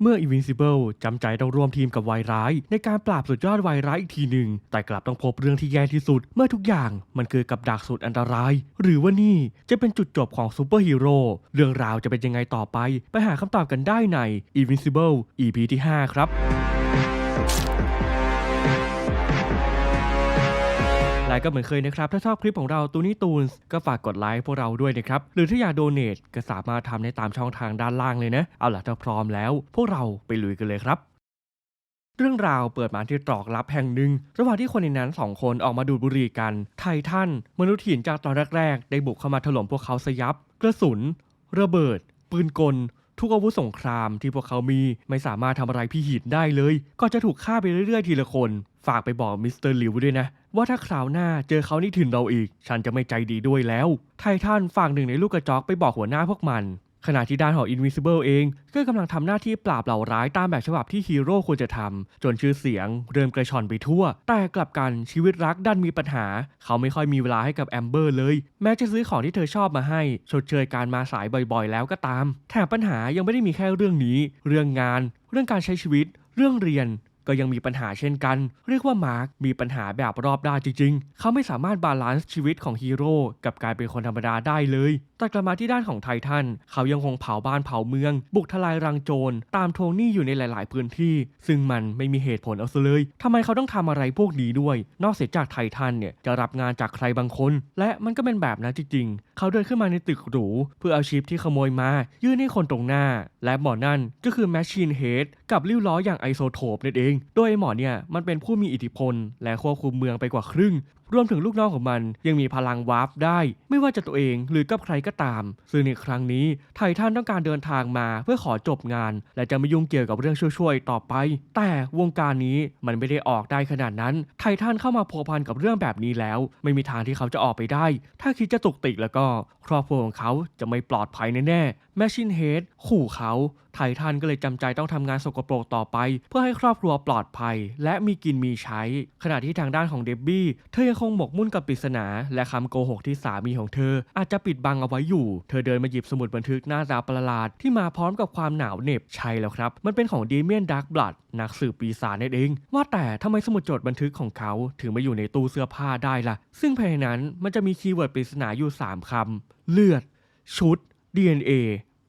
เมื่อ Invincible จำใจต้องร่วมทีมกับวายร้าย ในการปราบสุดยอดวายร้ายอีกทีหนึ่ง แต่กลับต้องพบเรื่องที่แย่ที่สุด เมื่อทุกอย่างมันคือกับดักสุดอันตราย หรือว่านี่จะเป็นจุดจบของซูเปอร์ฮีโร่เรื่องราวจะเป็นยังไงต่อไป ไปหาคำตอบกันได้ใน Invincible EP ที่ 5 ครับ และก็เหมือนเคยนะครับ ถ้าชอบคลิปของเราตูนี่ตูนส์ก็ฝากกดไลค์พวกเราด้วยนะครับ หรือถ้าอยากโดเน a ก็สามารถทำได้ตามช่องทางด้านล่างเลยนะ เอาล่ะถ้าพร้อมแล้ว พวกเราไปลุยกันเลยครับเรื่องราวเปิดมาที่ตรอกลับแห่งหนึ่ง ระหว่างที่คนในนั้นสองคนออกมาดูดบุหรี่กัน ไททันมนุษย์หินจากตอนแรก ๆ ได้บุกเข้ามาถล่มพวกเขาสยับ กระสุน ระเบิด ปืนกล ทุกอาวุธสงครามที่พวกเขามีไม่สามารถทำอะไรพี่หีดได้เลย ก็จะถูกฆ่าไปเรื่อยๆ ทีละคน ฝากไปบอกมิสเตอร์หลิวด้วยนะ ว่าถ้าคราวหน้าเจอเขานี่ถึงเราอีก ฉันจะไม่ใจดีด้วยแล้ว ไททันฝากหนึ่งในลูกกระจอกไปบอกหัวหน้าพวกมัน ขณะที่ด้านของ Invincible เอง ก็กำลังทำหน้าที่ปราบเหล่าร้ายตามแบบฉบับที่ฮีโร่ควรจะทำ จนชื่อเสียงเริ่มกระชอนไปทั่ว แต่กลับกันชีวิตรักดันมีปัญหา เขาไม่ค่อยมีเวลาให้กับแอมเบอร์เลย แม้จะซื้อของที่เธอชอบมาให้ ชดเชยการมาสายบ่อยๆ แล้วก็ตาม แถมปัญหายังไม่ได้มีแค่เรื่องนี้ เรื่องงาน เรื่องการใช้ชีวิต เรื่องเรียน ก็ยังมีปัญหาเช่นกัน เรียกว่ามาร์คมีปัญหาแบบรอบด้านจริงๆ เขาไม่สามารถบาลานซ์ชีวิตของฮีโร่กับการเป็นคนธรรมดาได้เลย แต่กลับมาที่ด้านของไททัน เขายังคงเผาบ้านเผาเมือง บุกทลายรังโจร ตามทวงหนี้อยู่ในหลาย ๆ พื้นที่ ซึ่งมันไม่มีเหตุผลเอาซะเลยทำไมเขาต้องทำอะไรพวกนี้ด้วย นอกเสียจากไททันเนี่ยจะรับงานจากใครบางคน และมันก็เป็นแบบนั้นจริง ๆ เขาเดินขึ้นมาในตึกหรู เพื่อเอาชิปที่ขโมยมา ยื่นให้คนตรงหน้า และหมอนั่นก็คือแมชชีนเฮดกับริ้วล้ออย่างไอโซโทปนั่นเอง โดยไอหมอเนี่ยมันเป็นผู้มีอิทธิพล และควบคุมเมืองไปกว่าครึ่ง รวมถึงลูกน้องของมันยังมีพลังวาร์ปได้ ไม่ว่าจะตัวเองหรือกับใครก็ตาม ซึ่งในครั้งนี้ไททันต้องการเดินทางมาเพื่อขอจบงาน และจะไม่ยุ่งเกี่ยวกับเรื่องช่วยๆต่อไป แต่วงการนี้มันไม่ได้ออกได้ขนาดนั้น ไททันเข้ามาพัวพันกับเรื่องแบบนี้แล้ว ไม่มีทางที่เขาจะออกไปได้ ถ้าคิดจะตุกติกแล้วก็ ครอบครัวของเขาจะไม่ปลอดภัยแน่ๆ แมชชินเฮดขู่เขาไททันก็เลยจำใจต้องทำงานสกปรกต่อไป เพื่อให้ครอบครัวปลอดภัย และมีกินมีใช้ ขณะที่ทางด้านของเดบบี้เธอยังคงหมกมุ่นกับปริศนา และคำโกหกที่สามีของเธอ อาจจะปิดบังเอาไว้อยู่ เธอเดินมาหยิบสมุดบันทึกหน้าตาประหลาดที่มาพร้อมกับความหนาวเหน็บใช่แล้วครับ มันเป็นของดีเมียนดักบลัดนักสืบปีศาจนั่นเอง ว่าแต่ทำไมสมุดจดบันทึกของเขาถึงมาอยู่ในตู้เสื้อผ้าได้ล่ะ ซึ่งภายในนั้นมันจะมีคีย์เวิร์ดปริศนาอยู่สามคำเลือด ชุด DNA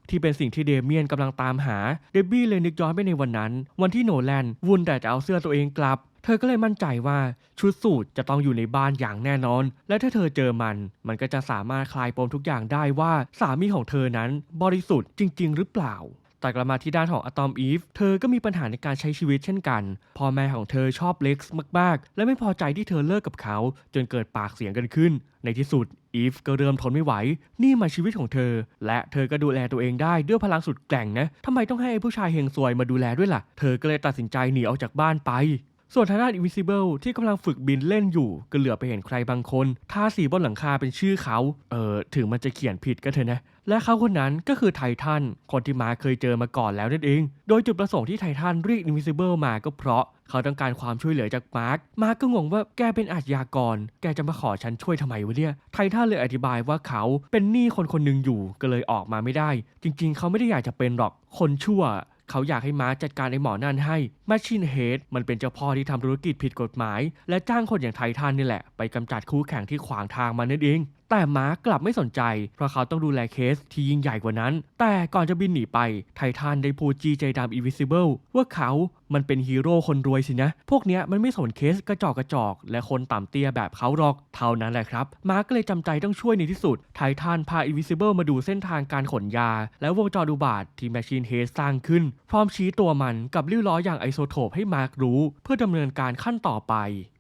ที่เป็นสิ่งที่เดเมียนกำลังตามหา เดบบี้เลยนึกย้อนไปในวันนั้น วันที่โนแลนวุ่นแต่จะเอาเสื้อตัวเองกลับ เธอก็เลยมั่นใจว่าชุดสูทจะต้องอยู่ในบ้านอย่างแน่นอน และถ้าเธอเจอมัน มันก็จะสามารถคลายปมทุกอย่างได้ว่าสามีของเธอนั้นบริสุทธิ์จริง ๆ หรือเปล่า แต่กลับมาที่ด้านของอะตอมอีฟ เธอก็มีปัญหาในการใช้ชีวิตเช่นกัน พ่อแม่ของเธอชอบเล็กซ์มาก ๆ และไม่พอใจที่เธอเลิกกับเขา จนเกิดปากเสียงกันขึ้น ในที่สุดอีฟก็เริ่มทนไม่ไหว นี่มาชีวิตของเธอ และเธอก็ดูแลตัวเองได้ด้วยพลังสุดแกร่งนะทำไมต้องให้ผู้ชายเฮงซวยมาดูแลด้วยล่ะ เธอก็เลยตัดสินใจหนีออกจากบ้านไปส่วนทางด้าน Invisible ที่กำลังฝึกบินเล่นอยู่ ก็เหลือไปเห็นใครบางคนทาสีบนหลังคาเป็นชื่อเขา เออถึงมันจะเขียนผิดก็เถอะนะ และเขาคนนั้นก็คือไททันคนที่มาเคยเจอมาก่อนแล้วนั่นเอง โดยจุดประสงค์ที่ไททันเรียก Invisible มาก็เพราะเขาต้องการความช่วยเหลือจากมาร์คมาร์คก็งงว่าแกเป็นอาชญากร แกจะมาขอฉันช่วยทำไมวะเนี่ย ไททันเลยอธิบายว่าเขาเป็นหนี้คนคนหนึ่งอยู่ก็เลยออกมาไม่ได้ จริงๆ เขาไม่ได้อยากจะเป็นหรอก คนชั่ว เขาอยากให้มาร์คจัดการไอ้หมอนั่นให้ m a c h i n e Head มันเป็นเจ้าพ่อที่ทำธุรกิจผิดกฎหมาย และจ้างคนอย่างไททันนี่แหละ ไปกำจัดคู่แข่งที่ขวางทางมันนั่นเอง แต่มาร์กกลับไม่สนใจ เพราะเขาต้องดูแลเคสที่ยิ่งใหญ่กว่านั้น แต่ก่อนจะบินหนีไป ไททันได้พูดจีใจดำ Invisible ว่าเขามันเป็นฮีโร่คนรวยสินะ พวกเนี้ยมันไม่สนเคสกระจอกกระจอก และคนต่ำเตี้ยแบบเขาหรอก เท่านั้นแหละครับ มาร์กก็เลยจำใจต้องช่วยในที่สุด ไททันพา Invisible มาดูเส้นทางการขนยา และวงจรอุบาทที่ Machine Head สร้างขึ้น พร้อมชี้ตัวมันกับริ้วล้ออย่างไอโซโทปให้มาร์กรู้ เพื่อดำเนินการขั้นต่อไป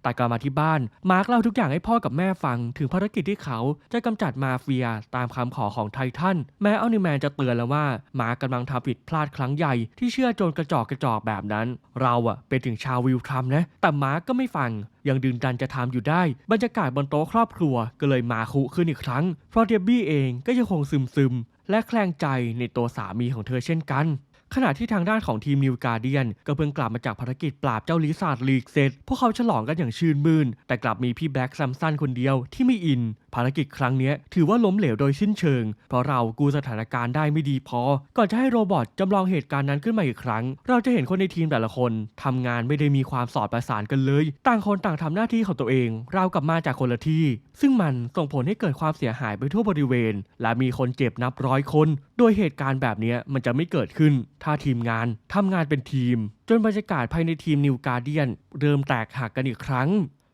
แต่กลับมาที่บ้าน มาร์กเล่าทุกอย่างให้พ่อกับแม่ฟัง ถึงภารกิจที่เขาจะกำจัดมาเฟียตามคำขอของไททัน แม้อัลนิแมนจะเตือนแล้วว่า มาร์กกำลังทำผิดพลาดครั้งใหญ่ที่เชื่อโจรกระจอกกระจอกแบบนั้น เราอะเป็นถึงชาววิลทรัมนะ แต่มาร์กก็ไม่ฟัง ยังดึงดันจะทำอยู่ได้ บรรยากาศบนโต๊ะครอบครัวก็เลยมาคุขึ้นอีกครั้งเพราะเดบบี้เองก็ยังคงซึมซึมและแคลงใจในตัวสามีของเธอเช่นกัน ขณะที่ทางด้านของทีมนิวการเดียนก็เพิ่งกลับมาจากภารกิจปราบเจ้าลิซาร์ดลีกเสร็จ พวกเขาฉลองกันอย่างชื่นมื่น แต่กลับมีพี่แบล็กซัมสันคนเดียวที่ไม่อิน ภารกิจครั้งนี้ถือว่าล้มเหลวโดยสิ้นเชิง เพราะเรากูสถานการณ์ได้ไม่ดีพอ ก่อนจะให้โรบอทจำลองเหตุการณ์นั้นขึ้นมาอีกครั้ง เราจะเห็นคนในทีมแต่ละคนทำงานไม่ได้มีความสอดประสานกันเลย ต่างคนต่างทำหน้าที่ของตัวเองเราวกับมาจากคนละที่ ซึ่งมันส่งผลให้เกิดความเสียหายไปทั่วบริเวณ และมีคนเจ็บนับร้อยคน โดยเหตุการณ์แบบนี้มันจะไม่เกิดขึ้น ถ้าทีมงานทำงานเป็นทีม จนบรรยากาศภายในทีมนิวการเดียนเริ่มแตกหักกันอีกครั้ง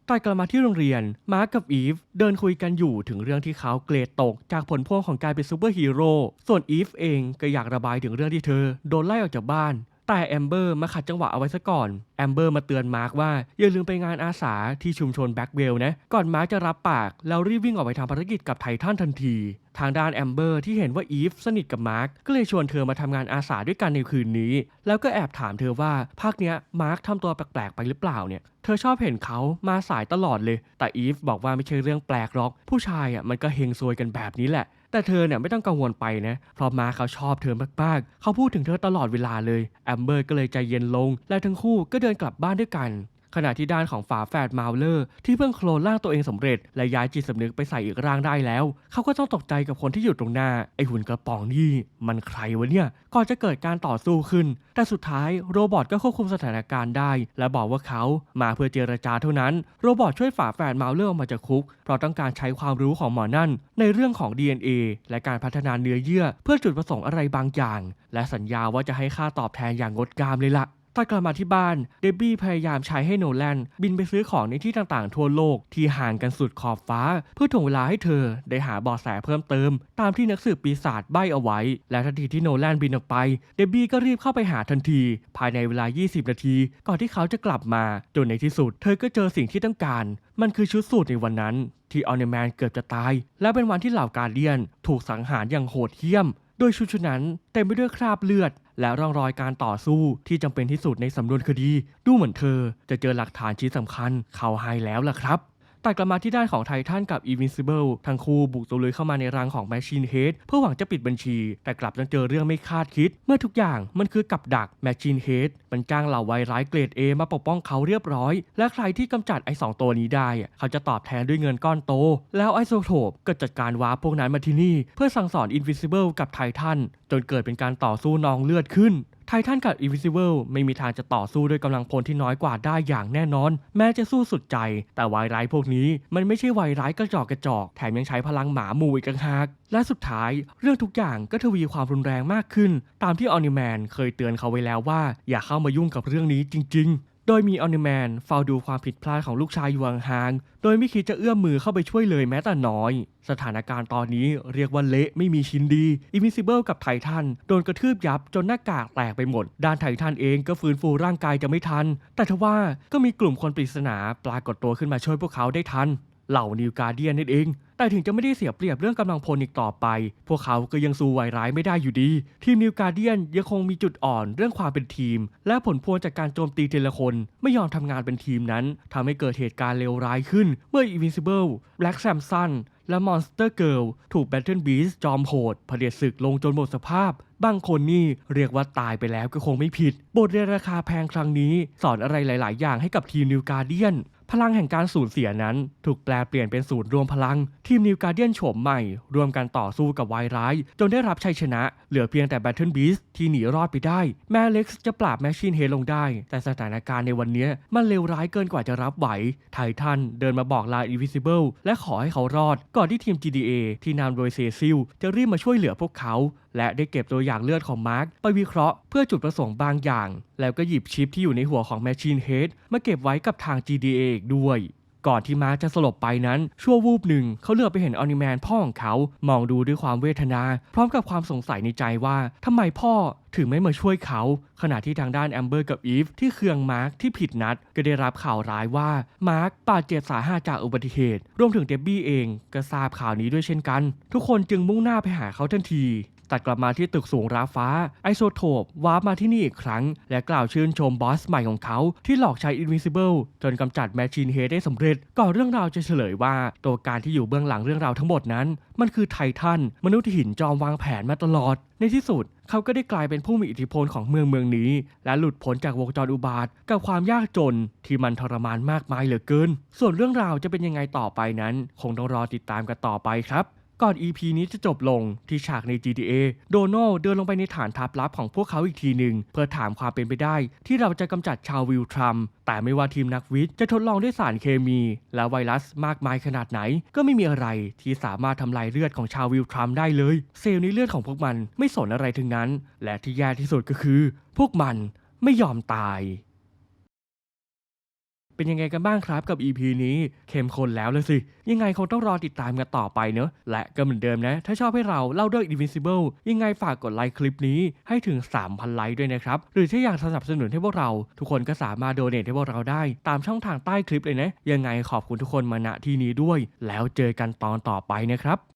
ตัดกลับมาที่โรงเรียน มาร์กกับอีฟเดินคุยกันอยู่ถึงเรื่องที่เขาเกรดตกจากผลพวงของการเป็นซูเปอร์ฮีโร่ ส่วนอีฟเองก็อยากระบายถึงเรื่องที่เธอ โดนไล่ออกจากบ้าน แต่แอมเบอร์มาขัดจังหวะเอาไว้ซะก่อนแอมเบอร์มาเตือนมาร์กว่า อย่าลืมไปงานอาสาที่ชุมชนแบ็กเวลนะ ก่อนมาร์กจะรับปาก แล้วรีบวิ่งออกไปทำภารกิจกับไททันทันที ทางด้านแอมเบอร์ที่เห็นว่าอีฟสนิทกับมาร์กก็เลยชวนเธอมาทำงานอาสาด้วยกันในคืนนี้ แล้วก็แอบถามเธอว่าภาคเนี้ยมาร์กทำตัวแปลกๆไปหรือเปล่าเนี่ยเธอชอบเห็นเขามาสายตลอดเลย แต่อีฟบอกว่าไม่ใช่เรื่องแปลกหรอก ผู้ชายอะมันก็เฮงซวยกันแบบนี้แหละ แต่เธอเนี่ยไม่ต้องกังวลไปนะ เพราะมาเขาชอบเธอมากๆ เขาพูดถึงเธอตลอดเวลาเลย แอมเบอร์ก็เลยใจเย็นลง และทั้งคู่ก็เดินกลับบ้านด้วยกัน ขณะที่ด้านของฝาแฝดมาลเลอร์ที่เพิ่งโคลนร่างตัวเองสำเร็จ และย้ายจิตสำนึกไปใส่อีกร่างได้แล้ว เขาก็ต้องตกใจกับคนที่อยู่ตรงหน้า ไอหุ่นกระป๋องนี่ มันใครวะเนี่ยก่อนจะเกิดการต่อสู้ขึ้น แต่สุดท้ายโรบอทก็ควบคุมสถานการณ์ได้ และบอกว่าเขามาเพื่อเจรจาเท่านั้น โรบอทช่วยฝาแฝดมาลเลอร์ออกมาจากคุก เพราะต้องการใช้ความรู้ของหมอนั่น ในเรื่องของ DNA และการพัฒนาเนื้อเยื่อ เพื่อจุดประสงค์อะไรบางอย่าง และสัญญาว่าจะให้ค่าตอบแทนอย่างงดงามเลยล่ะ ตัดกลับมาที่บ้าน เดบบี้พยายามใช้ให้โนแลนบินไปซื้อของในที่ต่างๆทั่วโลกที่ห่างกันสุดขอบฟ้า เพื่อถ่วงเวลาให้เธอได้หาเบาะแสเพิ่มเติม ตามที่นักสืบปีศาจใบ้เอาไว้ และทันทีที่โนแลนบินออกไป เดบบี้ก็รีบเข้าไปหาทันที ภายในเวลา 20 นาที ก่อนที่เขาจะกลับมา จนในที่สุด เธอก็เจอสิ่งที่ต้องการ มันคือชุดสูทในวันนั้น ที่ออเนแมนเกือบจะตาย และเป็นวันที่เหล่าการเดียน ถูกสังหารอย่างโหดเหี้ยม โดยชุดชุดนั้นเต็มไปด้วยคราบเลือด และร่องรอยการต่อสู้ที่จำเป็นที่สุดในสำนวนคดี ดูเหมือนเธอ จะเจอหลักฐานชิ้นสำคัญเข้าให้แล้วล่ะครับ ตัดกลับมาที่ด้านของไททันกับ Invincible ทั้งคู่บุกตะลุยเข้ามาในรังของ Machine Head เพื่อหวังจะปิดบัญชี แต่กลับต้องเจอเรื่องไม่คาดคิด เมื่อทุกอย่างมันคือกับดัก Machine Head มันจ้างเหล่าไวร้ายเกรด A มาปกป้องเขาเรียบร้อย และใครที่กำจัดไอ้สองตัวนี้ได้ เขาจะตอบแทนด้วยเงินก้อนโต แล้วไอโซโทปก็จัดการว้าพวกนั้นมาที่นี่ เพื่อสั่งสอน Invisible กับไททันจนเกิดเป็นการต่อสู้นองเลือดขึ้น ททันกับ Invisible ไม่มีทางจะต่อสู้ด้วยกำลังพลที่น้อยกว่าได้อย่างแน่นอน แม้จะสู้สุดใจ แต่วายร้ายพวกนี้มันไม่ใช่วายร้ายกระจอกกระจอก แถมยังใช้พลังหมาหมูอีกต่างหาก และสุดท้ายเรื่องทุกอย่างก็ทวีความรุนแรงมากขึ้น ตามที่ออนิแมนเคยเตือนเขาไว้แล้วว่า อย่าเข้ามายุ่งกับเรื่องนี้จริง ๆ โดยมีออนิแมนเฝ้าดูความผิดพลาดของลูกชายอยู่ห่างๆ โดยไม่คิดจะเอื้อมมือเข้าไปช่วยเลยแม้แต่น้อย สถานการณ์ตอนนี้เรียกว่าเละไม่มีชิ้นดีอิมิซิเบิลกับไททันโดนกระทืบยับจนหน้ากากแตกไปหมด ด้านไททันเองก็ฟื้นฟูร่างกายจะไม่ทัน แต่ทว่าก็มีกลุ่มคนปริศนาปรากฏตัวขึ้นมาช่วยพวกเขาได้ทัน เหล่านิวการเดียนนั่นเอง แต่ถึงจะไม่ได้เสียเปรียบเรื่องกำลังพลอีกต่อไป พวกเขาก็ยังสู้วายร้ายไม่ได้อยู่ดี ทีมนิวการเดียนยังคงมีจุดอ่อนเรื่องความเป็นทีม และผลพวงจากการโจมตีทีละคน ไม่ยอมทำงานเป็นทีมนั้นทำให้เกิดเหตุการณ์เลวร้ายขึ้น เมื่อ Invincible Black Samson และ Monster Girl ถูก Battle Beast จอมโหดเผด็จศึกลงจนหมดสภาพบางคนนี่เรียกว่าตายไปแล้วก็คงไม่ผิด บทเรียนราคาแพงครั้งนี้ สอนอะไรหลาย ๆ อย่างให้กับทีมนิวการเดียน พลังแห่งการสูญเสียนั้น ถูกแปลเปลี่ยนเป็นศูนย์รวมพลัง ทีมนิวการเดียนโฉมใหม่ รวมกันต่อสู้กับวายร้าย จนได้รับชัยชนะ เหลือเพียงแต่ Battle Beast ที่หนีรอดไปได้ แม้เล็กซ์จะปราบแมชชีนเฮลงได้ แต่สถานการณ์ในวันนี้มันเลวร้ายเกินกว่าจะรับไหว ไททันเดินมาบอกลา Invisible และขอให้เขารอด ก่อนที่ทีม GDA ที่นำโดยเซซิลจะรีบมาช่วยเหลือพวกเขา และได้เก็บตัวอย่างเลือดของมาร์คไปวิเคราะห์เพื่อจุดประสงค์บางอย่าง แล้วก็หยิบชิปที่อยู่ในหัวของ Machine Head มาเก็บไว้กับทาง GDA อีกด้วย ก่อนที่มาร์คจะสลบไปนั้น ชั่ววูบหนึ่งเขาเหลือบไปเห็นออนิแมนพ่อของเขา มองดูด้วยความเวทนา พร้อมกับความสงสัยในใจว่าทำไมพ่อถึงไม่มาช่วยเขา ขณะที่ทางด้านแอมเบอร์กับอีฟที่เคืองมาร์คที่ผิดนัด ก็ได้รับข่าวร้ายว่ามาร์คบาดเจ็บสาหัสจากอุบัติเหตุ รวมถึงเดบบี้เองก็ทราบข่าวนี้ด้วยเช่นกัน ทุกคนจึงมุ่งหน้าไปหาเขาทันที ตัดกลับมาที่ตึกสูงราฟ้า ไอโซโทปวาร์ปมาที่นี่อีกครั้ง และกล่าวชื่นชมบอสใหม่ของเขา ที่หลอกใช้ Invincible จนกำจัดแมชชีนเฮดได้สำเร็จ ก่อนเรื่องราวจะเฉลยว่า ตัวการที่อยู่เบื้องหลังเรื่องราวทั้งหมดนั้น มันคือไททัน มนุษย์หินจอมวางแผนมาตลอด ในที่สุดเขาก็ได้กลายเป็นผู้มีอิทธิพลของเมืองเมืองนี้ และหลุดพ้นจากวงจรอุบาท กับความยากจนที่มันทรมานมากมายเหลือเกิน ส่วนเรื่องราวจะเป็นยังไงต่อไปนั้น คงต้องรอติดตามกันต่อไปครับ ก่อน EP นี้จะจบลงที่ฉากใน GTA โดนัลเดินลงไปในฐานทัพลับของพวกเขาอีกทีหนึ่งเพื่อถามความเป็นไปได้ ที่เราจะกำจัดชาววิลทรัมแต่ไม่ว่าทีมนักวิทย์จะทดลองด้วยสารเคมี และไวรัสมากมายขนาดไหน ก็ไม่มีอะไรที่สามารถทำลายเลือดของชาววิลทรัมได้เลย เซลล์ในเลือดของพวกมันไม่สนอะไรทั้งนั้น และที่แย่ที่สุดก็คือ พวกมันไม่ยอมตาย เป็นยังไงกันบ้างครับกับ EP นี้เข้มข้นแล้วเลยสิ ยังไงคงต้องรอติดตามกันต่อไปเนอะ และก็เหมือนเดิมนะ ถ้าชอบให้เราเล่าเรื่อง Invincible ยังไงฝากกดไลค์คลิปนี้ให้ถึง 3,000 ไลค์ด้วยนะครับ หรือถ้าอยากสนับสนุนให้พวกเรา ทุกคนก็สามารถโดเนทให้พวกเราได้ ตามช่องทางใต้คลิปเลยนะ ยังไงขอบคุณทุกคนมาณที่นี้ด้วย แล้วเจอกันตอนต่อไปนะครับ